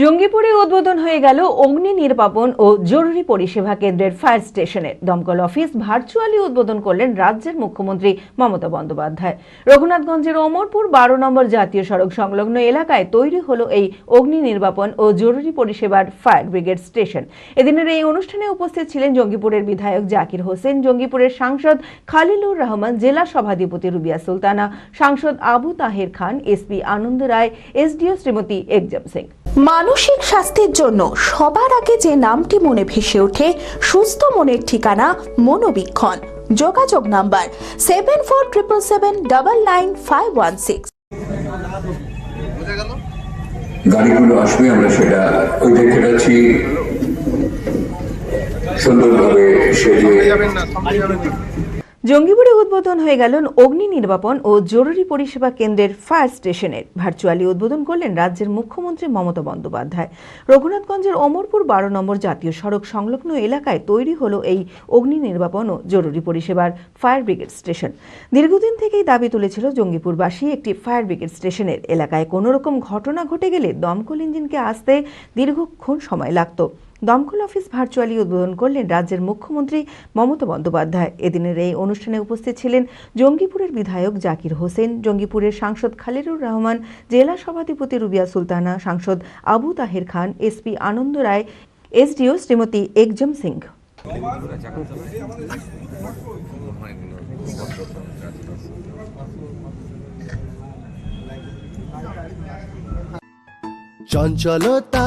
জঙ্গিপুরে উদ্বোধন হয়ে গেল অগ্নি নির্বাপন ও জরুরি পরিষেবা কেন্দ্রের ফায়ার স্টেশনের। দমকল অফিস ভার্চুয়ালি উদ্বোধন করলেন রাজ্যের মুখ্যমন্ত্রী মমতা বন্দ্যোপাধ্যায়। রঘুনাথগঞ্জের অমরপুর বারো নম্বর জাতীয় সড়ক সংলগ্ন এলাকায় তৈরি হলো এই অগ্নি নির্বাপন ও জরুরি পরিষেবার ফায়ার ব্রিগেড স্টেশন। এদিনের এই অনুষ্ঠানে উপস্থিত ছিলেন জঙ্গিপুরের বিধায়ক জাকির হোসেন, জঙ্গিপুরের সাংসদ খালিলুর রহমান, জেলা সভাধিপতি রুবিয়া সুলতানা, সাংসদ Abu Taher Khan SP Anand Roy SDO Shrimati exam Singh. মানসিক স্বাস্থ্যের জন্য সবার আগে যে নামটি মনে ভেসে ওঠে, সুস্থ মনের ঠিকানা মনোবীক্ষণ। যোগাযোগ number seven four triple seven double nine five one six গাড়িগুলো আসবে, আমরা সেটা ওই দেখতে পাচ্ছি সুন্দরভাবে সেজে জঙ্গিপুরে উদ্বোধন হয়ে গেল অগ্নি নির্বাপন ও জরুরি পরিষেবা কেন্দ্রের ফায়ার স্টেশনের। ভার্চুয়ালি উদ্বোধন করলেন রাজ্যের মুখ্যমন্ত্রী মমতা বন্দ্যোপাধ্যায়। রঘুনাথগঞ্জের অমরপুর বারো নম্বর জাতীয় সড়ক সংলগ্ন এলাকায় তৈরি হলো এই অগ্নি নির্বাপন ও জরুরি পরিষেবার ফায়ার ব্রিগেড স্টেশন। দীর্ঘদিন থেকেই দাবি তুলেছিল জঙ্গিপুরবাসী একটি ফায়ার ব্রিগেড স্টেশনের। এলাকায় কোনো রকম ঘটনা ঘটে গেলে দমকল ইঞ্জিনকে আসতে দীর্ঘক্ষণ সময় লাগতো। দমকল অফিস ভার্চুয়ালি উদ্বোধন করলেন রাজ্যের মুখ্যমন্ত্রী মমতা বন্দ্যোপাধ্যায়। এদিনের এই অনুষ্ঠানে উপস্থিত ছিলেন জঙ্গিপুরের বিধায়ক জাকির হোসেন, জঙ্গিপুরের সাংসদ খালিলুর রহমান, জেলা সভাধিপতি রুবিয়া সুলতানা, সাংসদ Abu Taher Khan SP Anand Roy SDO Shrimati Axiom Singh. চঞ্চলতা